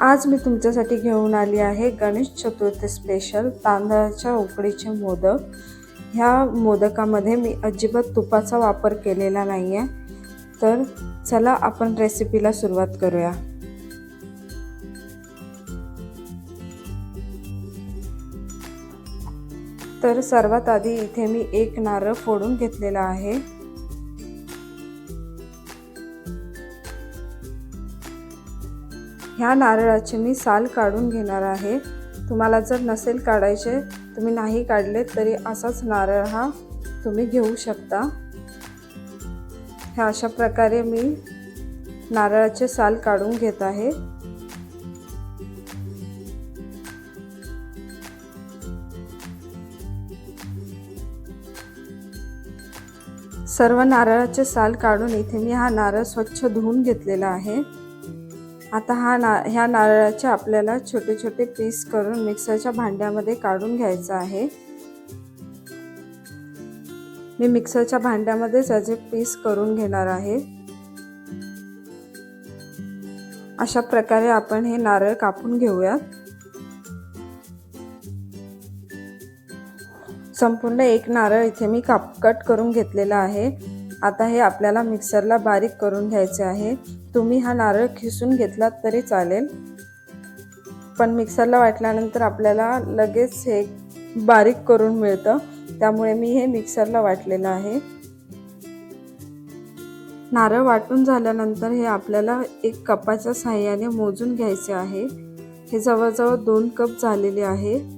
आज मी तुमच्यासाठी घेऊन आली आहे गणेश चतुर्थी स्पेशल तांदळाच्या उकडीचे मोदक. ह्या मोदकामध्ये मी अजिबात तुपाचा वापर केलेला नाही आहे तर चला आपण रेसिपीला सुरुवात करूया. तर सर्वात आधी इथे मी एक नारळ फोडून घेतलेला आहे. ह्या नारळाची मी साल काढून घेणार आहे. तुम्हाला जर नसेल काढायचे तुम्ही नाही काढले तरी असाच नारळ हा तुम्ही घेऊ शकता. ह्या अशा प्रकारे मी नारळाचे साल काढून घेत आहे. सर्व नारळाचे साल काढून इथे मी हा नारळ स्वच्छ धुवून घेतलेला आहे. आता हा ना ह्या नारळाचे आपल्याला छोटे छोटे पीस करून मिक्सरच्या भांड्यामध्ये काढून घ्यायचं आहे. मी मिक्सरच्या भांड्यामध्येच याचे पीस करून घेणार आहे. अशा प्रकारे आपण हे नारळ कापून घेऊयात. संपूर्ण एक नारळ इथे मी काप कट करून घेतलेला आहे. आता हे आपल्याला मिक्सरला बारीक करून घ्यायचे आहे. तुम्ही हा नारळ खिसून घेतलात तरी चालेल. पण मिक्सरला वाटल्यानंतर आपल्याला लगेच हे बारीक करून मिळतं. त्यामुळे मी हे मिक्सरला वाटलेलं आहे. नारळ वाटून झाल्यानंतर हे आपल्याला एक कपाच्या साह्याने मोजून घ्यायचे आहे. हे जवळजवळ दोन कप झालेले आहे.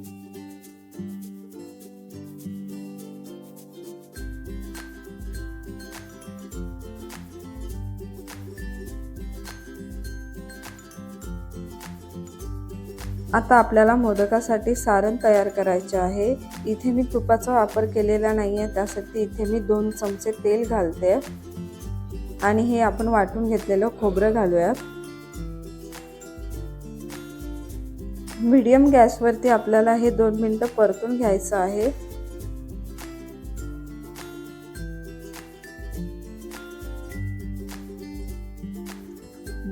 आता आपल्याला मोदकासाठी सारण तयार करायचे आहे. इथे मी तुपाचा वापर केलेला नाही आहे त्यासाठी इथे मी दोन चमचे तेल घालते. आणि हे आपण वाटून घेतलेलं खोबरं घालूयात. मीडियम गॅसवरती आपल्याला हे दोन मिनटं परतून घ्यायचं आहे.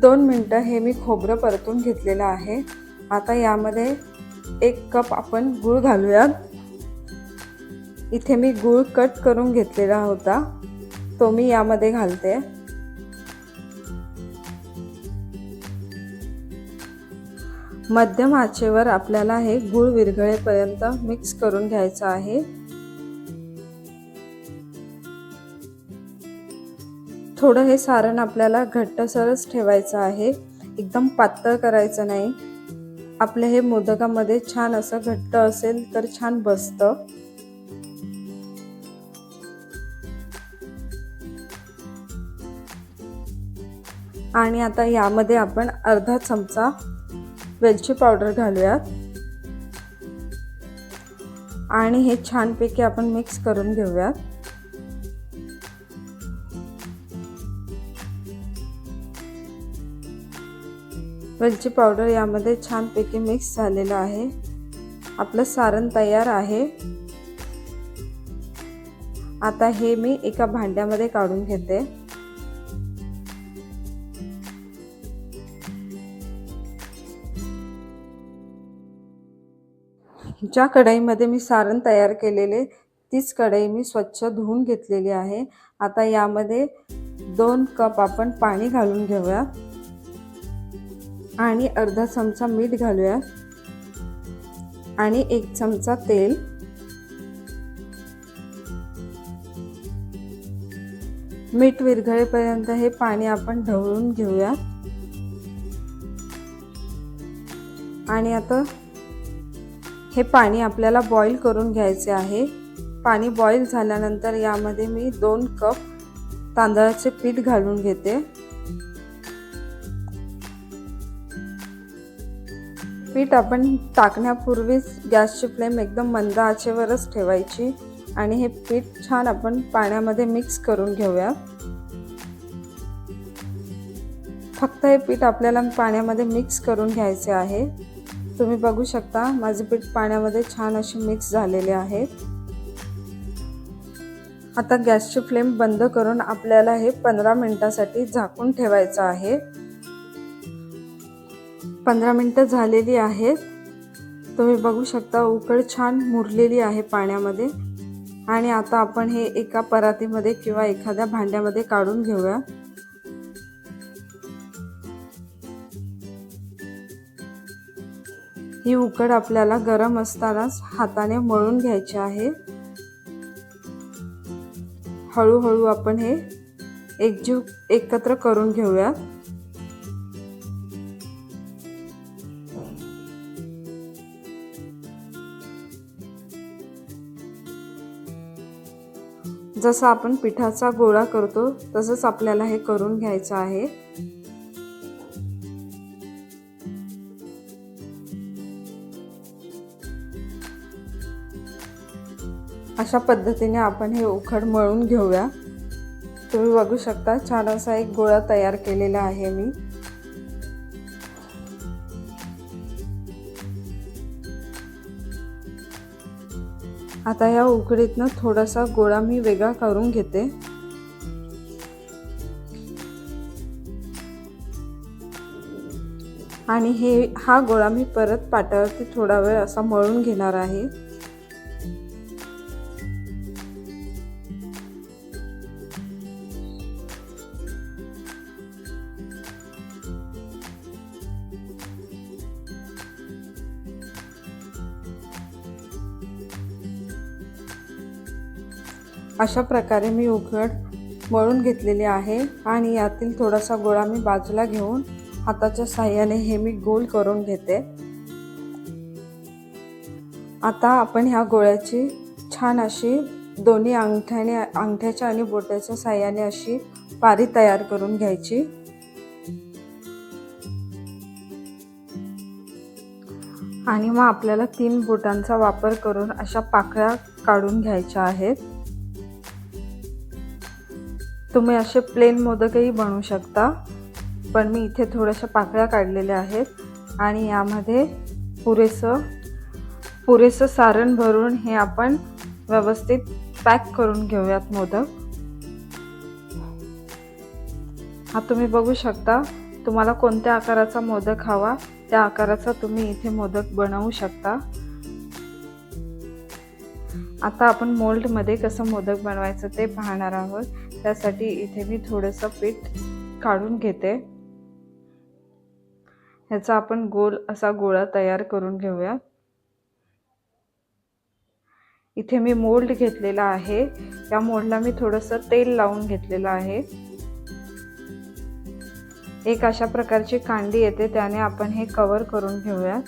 दोन मिनटं हे मी खोबरं परतून घेतलेलं आहे. आता यामध्ये एक कप आपण गूळ घालूयात. इथे मी गूळ कट करून घेतलेला होता. तो मी यामध्ये घालते. मध्यम आचेवर आपल्याला हे गूळ विरघळेपर्यंत मिक्स करून घ्यायचं आहे. थोडं हे सारण आपल्याला घट्टसरच ठेवायचं आहे. एकदम पातळ करायचं नाही. आपलं हे मोदकामध्ये छान असं घट्ट असेल तर छान बसतं. आणि आता यामध्ये आपण अर्धा चमचा वेलची पावडर घालूयात. आणि हे छानपैकी आपण मिक्स करून घेऊयात. वेलची पावडर यामध्ये छानपैकी मिक्स झालेलं आहे. आपलं सारण तयार आहे. आता हे मी एका भांड्यामध्ये काढून घेते. ज्या कढईमध्ये मी सारण तयार केलेले तीच कढई मी स्वच्छ धुवून घेतलेली आहे. आता यामध्ये दोन कप आपण पाणी घालून घेऊया. आणि अर्धा चमचा मीठ घालूया. आणि एक चमचा तेल. मीठ विरघळेपर्यंत हे पाणी आपण ढवळून घेऊया. आणि आता हे पाणी आपल्याला बॉईल करून घ्यायचे आहे. पाणी बॉईल झाल्यानंतर यामध्ये मी दोन कप तांदळाचे पीठ घालून घेते. पीठ आपण टाकण्यापूर्वीच गॅसची फ्लेम एकदम मंद आचेवरच ठेवायची आणि हे पीठ छान आपण पाण्यामध्ये मिक्स करून घेऊया. फक्त हे पीठ आपल्याला पाण्यामध्ये मिक्स करून घ्यायचे आहे. तुम्ही बघू शकता माझे पीठ पाण्यामध्ये छान असे मिक्स झालेले आहेत आता गॅसची फ्लेम बंद करून आपल्याला हे पंधरा मिनिटासाठी झाकून ठेवायचं आहे. पंधरा मिनटं झालेली आहेत. तुम्ही बघू शकता उकड छान मुरलेली आहे पाण्यामध्ये. आणि आता आपण हे एका परातीमध्ये किंवा एखाद्या भांड्यामध्ये काढून घेऊया. ही उकड आपल्याला गरम असतानाच हाताने मळून घ्यायची आहे. हळूहळू आपण हे एकजीव एकत्र करून घेऊयात. जसं आपण पिठाचा गोळा करतो तसंच आपल्याला हे करून घ्यायचं आहे. अशा पद्धतीने आपण हे उखड मळून घेऊया. तुम्ही बघू शकता छान असा एक गोळा तयार केलेला आहे मी. आता या उकडीतनं थोडासा गोळा मी वेगळा करून घेते. आणि हे हा गोळा मी परत पाटावरती थोडा वेळ असा मळून घेणार आहे. अशा प्रकारे मी उघड मळून घेतलेले आहे आणि यातील थोडासा गोळा मी बाजूला घेऊन हाताच्या साह्याने हे मी गोल करून घेते. आता आपण ह्या गोळ्याची छान अशी दोन्ही अंगठ्याने अंगठ्याच्या आणि बोट्याच्या साह्याने अशी पारी तयार करून घ्यायची. आणि मग आपल्याला तीन बोटांचा वापर करून अशा पाकळ्या काढून घ्यायच्या आहेत. तुम्ही असे प्लेन मोदकही बनवू शकता. पण मी इथे थोड्याशा पाकळ्या काढलेल्या आहेत आणि यामध्ये पुरेसं पुरेसं सारण भरून हे आपण व्यवस्थित पॅक करून घेऊयात मोदक. हा तुम्ही बघू शकता तुम्हाला कोणत्या आकाराचा मोदक हवा त्या आकाराचा तुम्ही इथे मोदक बनवू शकता. आता आपण मोल्डमध्ये कसं मोदक बनवायचं ते पाहणार आहोत. त्यासाठी इथे मी थोडंसं पीठ काढून घेते. ह्याचा आपण गोल असा गोळा तयार करून घेऊया. इथे मी मोल्ड घेतलेला आहे. या मोल्डला मी थोडंसं तेल लावून घेतलेलं आहे. एक अशा प्रकारची कांडी येते त्याने आपण हे कवर करून घेऊया.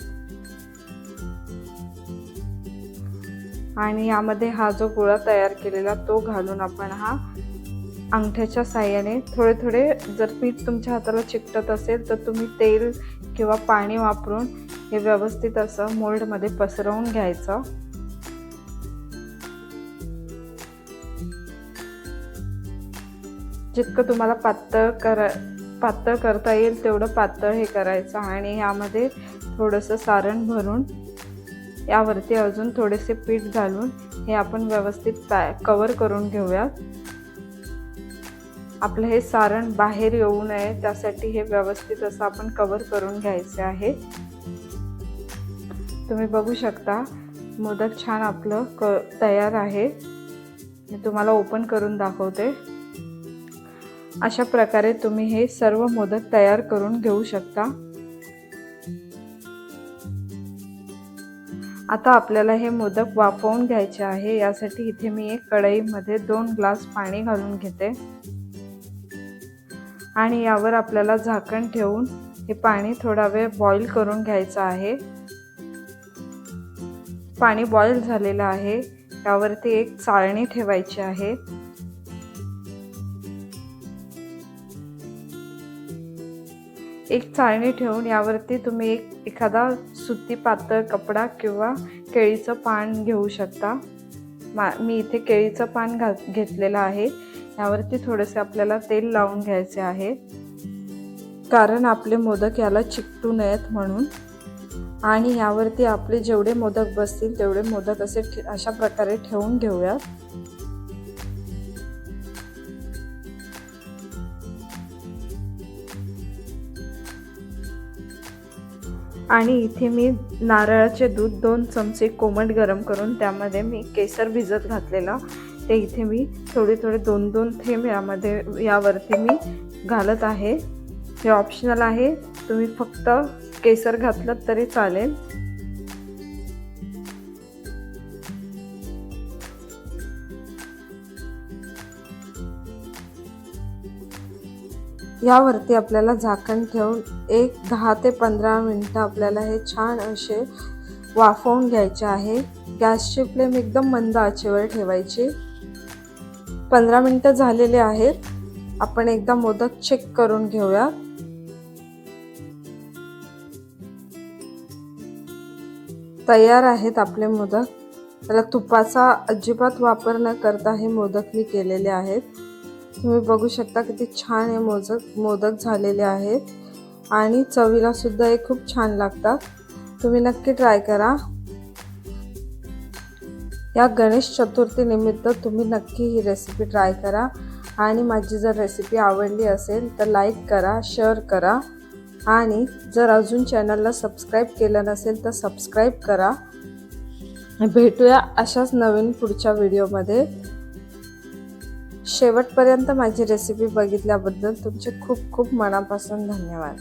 आणि यामध्ये हा जो गोळा तयार केलेला तो घालून आपण हा अंगठ्याच्या साह्याने थोडे थोडे जर पीठ तुमच्या हाताला चिकटत असेल तर तुम्ही तेल किंवा पाणी वापरून हे व्यवस्थित असं मोल्डमध्ये पसरवून घ्यायचं. जितकं तुम्हाला पातळ करा पातळ करता येईल तेवढं पातळ हे करायचं आणि यामध्ये थोडंसं सारण भरून यावरती अजून थोडेसे पीठ घालून हे आपण व्यवस्थित पॅ कवर करून घेऊयात. आपलं हे सारण बाहेर येऊ नये त्यासाठी हे व्यवस्थित असं आपण कवर करून घ्यायचे आहे. तुम्ही बघू शकता मोदक छान आपलं क तयार आहे. मी तुम्हाला ओपन करून दाखवते. अशा प्रकारे तुम्ही हे सर्व मोदक तयार करून घेऊ शकता. आता आपल्याला हे मोदक वाफवून घ्यायचे आहे. यासाठी इथे मी एक कढईमध्ये दोन ग्लास पाणी घालून घेते. आणि यावर आपल्याला झाकण ठेवून हे पाणी थोडा वेळ बॉईल करून घ्यायचं आहे. पाणी बॉईल झालेलं आहे. यावरती एक चाळणी ठेवायची आहे. एक चाळणी ठेवून यावरती तुम्ही एक एखादा सुती पातळ कपडा किंवा केळीचं पान घेऊ शकता. मा मी इथे केळीचं पान घा घेतलेलं आहे. यावरती थोडेसे आपल्याला तेल लावून घ्यायचे आहे. कारण आपले मोदक याला चिकटू नयेत म्हणून. आणि यावरती आपले जेवढे मोदक बसतील तेवढे मोदक असे अशा प्रकारे ठेवून घेऊयात. आणि इथे मी नारळाचे दूध दोन चमचे कोमट गरम करून त्यामध्ये मी केसर भिजत घातलेला ते इथे मी थोडे थोडे दोन दोन थेंब यामध्ये यावरती मी घालत आहे. हे ऑप्शनल आहे. तुम्ही फक्त केसर घातलं तरी चालेल. यावरती आपल्याला झाकण ठेवून एक दहा ते पंधरा मिनटं आपल्याला हे छान असे वाफवून घ्यायचे आहे. गॅसची फ्लेम एकदम मंद आचेवर ठेवायची. पंधरा मिनटं झालेले आहेत. आपण एकदा मोदक चेक करून घेऊया. तयार आहेत आपले मोदक. त्याला तुपाचा अजिबात वापर न करता हे मोदक मी केलेले आहेत. तुम्ही बघू शकता किती छान हे मोदक मोदक झालेले आहेत. आणि चवीला सुद्धा हे खूप छान लागतात. तुम्ही नक्की ट्राय करा. या गणेश चतुर्थीनिमित्त तुम्ही नक्की ही रेसिपी ट्राय करा. आणि माझी जर रेसिपी आवडली असेल तर लाईक करा शेअर करा. आणि जर अजून चॅनलला सबस्क्राईब केलं नसेल तर सबस्क्राईब करा. भेटूया अशाच नवीन पुढच्या व्हिडिओमध्ये शेवटपर्यंत माझी रेसिपी बघितल्याबद्दल तुमचे खूप खूप मनापासून धन्यवाद.